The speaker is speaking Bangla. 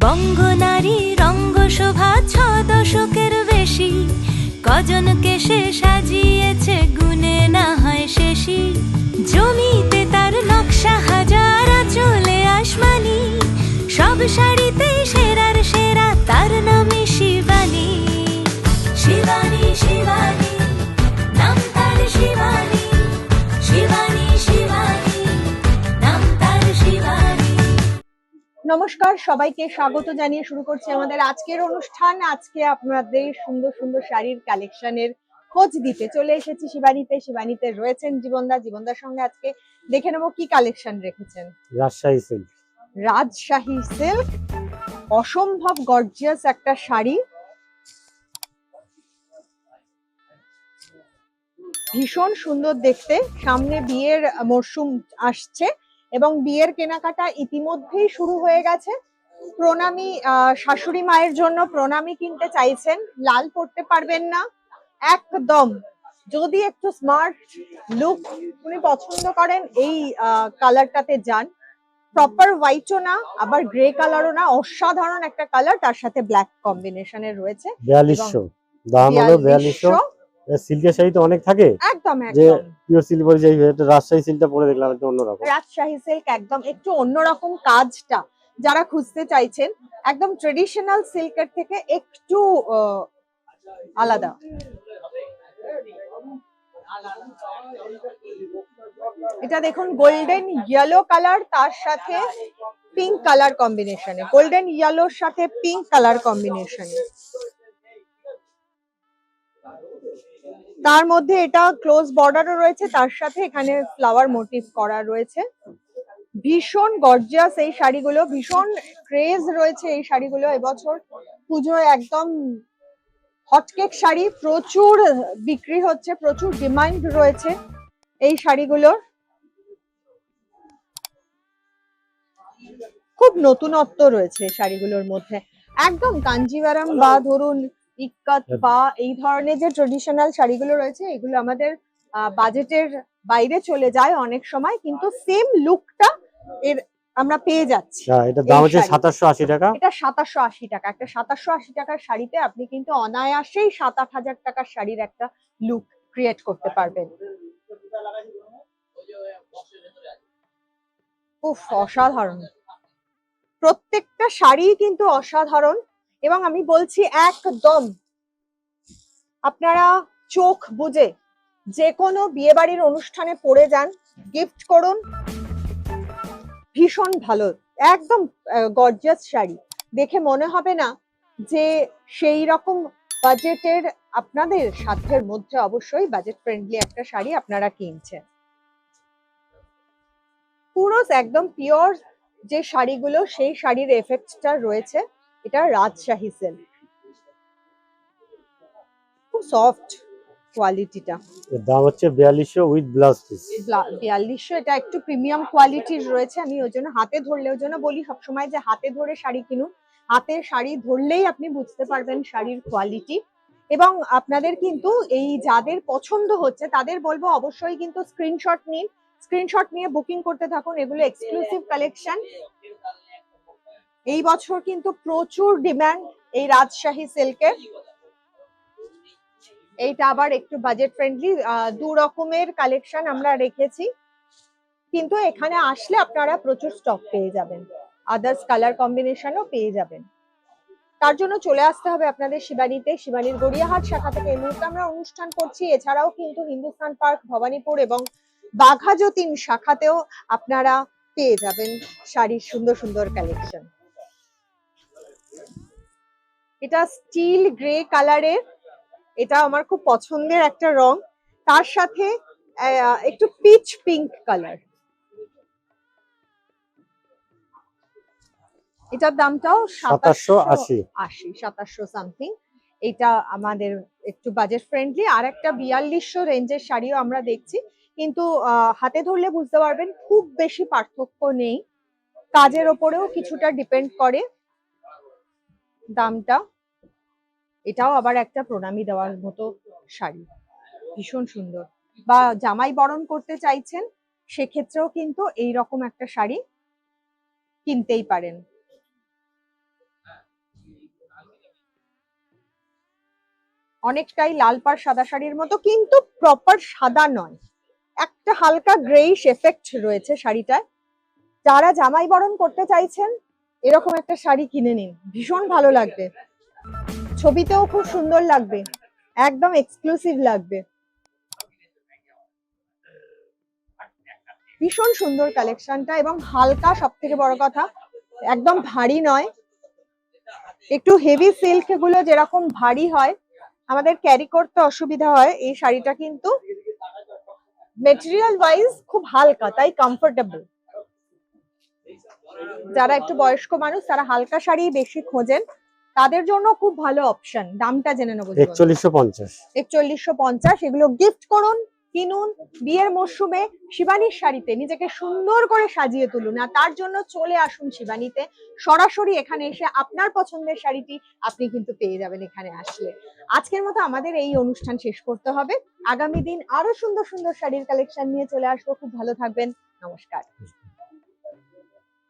বঙ্গনারী রঙ্গশোভা ছ দশকের বেশি। কজন কেশে সাজিয়েছে গুনে না হয় শেষি। জমিতে তার নকশা হাজার চলে আসমানি। সব শাড়িতে নমস্কার সবাইকে স্বাগত জানিয়ে শুরু করছি আমাদের আজকের অনুষ্ঠান। আজকে আপনাদের সুন্দর সুন্দর শাড়ির কালেকশনের খোঁজ দিতে চলে এসেছি শিবানীতে। শিবানীতে রয়েছেন জীবনদা। জীবনদার সঙ্গে আজকে দেখে নেব কি কালেকশন রেখেছেন। রাজশাহী সিল্ক। রাজশাহী সিল্ক অসম্ভব গর্জিয়াস একটা শাড়ি। ভীষণ সুন্দর দেখতে। সামনে বিয়ের মরশুম আসছে। এবং বিয়ের কেনাকাটা ইতিমধ্যেই শুরু হয়ে গেছে। প্রণামী শাশুড়ি মায়ের জন্য প্রণামী কিনতে চাইছেন। লাল পড়তে পারবেন না। একদম। যদি একটু স্মার্ট লুক উনি পছন্দ করেন এই কালারটাতে যান। প্রপার হোয়াইটও না আবার গ্রে কালারও না অসাধারণ একটা কালার তার সাথে ব্ল্যাক কম্বিনেশনের রয়েছে। বিয়াল্লিশশো। দাম হলো বিয়াল্লিশশো। 4200 সিল্কের শাড়ি তো অনেক থাকে। একদম যে পিওর সিল্ক বলে যাই এটা রাজশাহী সিল্কটা পরে দেখলাম একটু অন্যরকম। রাজশাহী সিল্ক একদম একটু অন্যরকম কাজটা যারা খুঁজতে চাইছেন একদম ট্রেডিশনাল সিল্কের থেকে একটু আলাদা। এটা দেখুন গোল্ডেন ইয়েলো কালার তার সাথে পিঙ্ক কালার কম্বিনেশনে গোল্ডেন ইয়েলোর সাথে পিঙ্ক কালার কম্বিনেশনে তার মধ্যে এটা ক্লোজ বর্ডারও রয়েছে, তার সাথে এখানে ফ্লাওয়ার মোটিভ করা রয়েছে। ভীষণ গর্জিয়াস এই শাড়িগুলো, ভীষণ ক্রেজ রয়েছে এই শাড়িগুলো এবছর। পুজোয় একদম হটকেক শাড়ি, প্রচুর বিক্রি হচ্ছে, প্রচুর ডিমান্ড রয়েছে এই শাড়িগুলোর খুব নতুনত্ব রয়েছে শাড়িগুলোর মধ্যে। একদম কাঞ্জিভারাম বা ধরুন ইক্কাত বা এই ধরনের যে ট্রেডিশনাল শাড়িগুলো রয়েছে এগুলো আমাদের বাজেটের বাইরে চলে যায় অনেক সময় কিন্তু সেম লুকটা এর আমরা পেয়ে যাচ্ছি হ্যাঁ এটা দাম হচ্ছে শাড়ি। সাতাশশো আশি টাকা। এটা সাতাশশো আশি টাকা। একটা সাতাশশো আশি টাকার শাড়িতে আপনি কিন্তু অনায়াসেই সাত আট হাজার টাকার শাড়ির একটা লুক ক্রিয়েট করতে পারবেন। উফ অসাধারণ। প্রত্যেকটা শাড়ি কিন্তু অসাধারণ। এবং আমি বলছি একদম। আপনারা চোখ বুঝে যে কোনো বিয়ে বাড়ির অনুষ্ঠানে পরে যান, গিফট করুন। ভীষণ ভালো, একদম গর্জিয়াস শাড়ি। দেখে মনে হবে না যে সেই রকম বাজেটের আপনাদের সাধ্যের মধ্যে অবশ্যই বাজেট ফ্রেন্ডলি একটা শাড়ি আপনারা কিনছেন। পুরো একদম পিওর যে শাড়িগুলো, সেই শাড়ির এফেক্টটা রয়েছে। এটা রাজশাহী সেল খুব সফট কোয়ালিটিটা এর দাম হচ্ছে বিয়াল্লিশশো উইথ ব্লাউজ পিস বিয়াল্লিশশো এটা একটু প্রিমিয়াম কোয়ালিটির রয়েছে। আমি ওই জন্য হাতে ধরলে ওই জন্য বলি সবসময় যে হাতে ধরে শাড়ি কিনুন। হাতে শাড়ি ধরলেই আপনি বুঝতে পারবেন শাড়ির কোয়ালিটি এবং আপনাদের কিন্তু এই যাদের পছন্দ হচ্ছে তাদের বলব অবশ্যই কিন্তু স্ক্রিনশট নিন। স্ক্রিনশট নিয়ে বুকিং করতে থাকুন। এগুলো এক্সক্লুসিভ কালেকশন এই বছর কিন্তু প্রচুর ডিমান্ড এই রাজশাহী সিল্কের এইটা আবার একটু বাজেট ফ্রেন্ডলি দু রকমের কালেকশন আমরা রেখেছি। কিন্তু এখানে আসলে আপনারা প্রচুর স্টক পেয়ে যাবেন। আদার্স কালার কম্বিনেশনও পেয়ে যাবেন। তার জন্য চলে আসতে হবে আপনাদের শিবানীতে, শিবানীর গড়িয়াহাট শাখা থেকে। এই মুহূর্তে আমরা অনুষ্ঠান করছি। এছাড়াও কিন্তু হিন্দুস্তান পার্ক, ভবানীপুর এবং বাঘা যতীন শাখাতেও আপনারা পেয়ে যাবেন শাড়ির সুন্দর সুন্দর কালেকশন এটা স্টিল গ্রে কালারের এটা আমার খুব পছন্দের একটা রং। তার সাথে একটু পিচ পিঙ্ক কালার এটার দামটাও সাতাশশো আশি। আশি সাতাশশো সামথিং এটা আমাদের একটু বাজেট ফ্রেন্ডলি আর একটা বিয়াল্লিশশো রেঞ্জের শাড়িও আমরা দেখছি। কিন্তু আহ, হাতে ধরলে বুঝতে পারবেন খুব বেশি পার্থক্য নেই। কাজের ওপরেও কিছুটা ডিপেন্ড করে। দামটা। এটাও আবার একটা প্রণামী দেওয়ার মতো শাড়ি। ভীষণ সুন্দর। বা জামাই বরণ করতে চাইছেন, সেক্ষেত্রেও কিন্তু এই রকম একটা শাড়ি কিনতেই পারেন। অনেকটাই লাল পাড় সাদা শাড়ির মতো, কিন্তু প্রপার সাদা নয়। একটা হালকা গ্রেইশ এফেক্ট রয়েছে শাড়িটায় যারা জামাই বরণ করতে চাইছেন, এরকম একটা শাড়ি কিনে নিন। ভীষণ ভালো লাগবে। ছবিতেও খুব সুন্দর লাগবে। একদম এক্সক্লুসিভ লাগবে। ভীষণ সুন্দর কালেকশনটা এবং হালকা সব থেকে বড় কথা, একদম ভারী নয়। একটু হেভি সিল্কগুলো যেরকম ভারী হয়, আমাদের ক্যারি করতে অসুবিধা হয়, এই শাড়িটা কিন্তু মেটেরিয়াল ওয়াইজ খুব হালকা, তাই কমফোর্টেবল যারা একটু বয়স্ক মানুষ, তারা হালকা শাড়ি বেশি খোঁজেন। তাদের জন্য খুব ভালো অপশন দামটা জেনে নেব জীবন। একচল্লিশশো পঞ্চাশ। একচল্লিশশো পঞ্চাশ এগুলো গিফট করুন কিনুন বিয়ের মরশুমে শিবানীর শাড়িতে নিজেকে সুন্দর করে সাজিয়ে তুলুন আর তার জন্য চলে আসুন শিবানীতে। সরাসরি এখানে এসে আপনার পছন্দের শাড়িটি আপনি কিন্তু পেয়ে যাবেন এখানে আসলে। আজকের মতো আমাদের এই অনুষ্ঠান শেষ করতে হবে। আগামী দিন আরও সুন্দর সুন্দর শাড়ির কালেকশন নিয়ে চলে আসব। খুব ভালো থাকবেন। নমস্কার।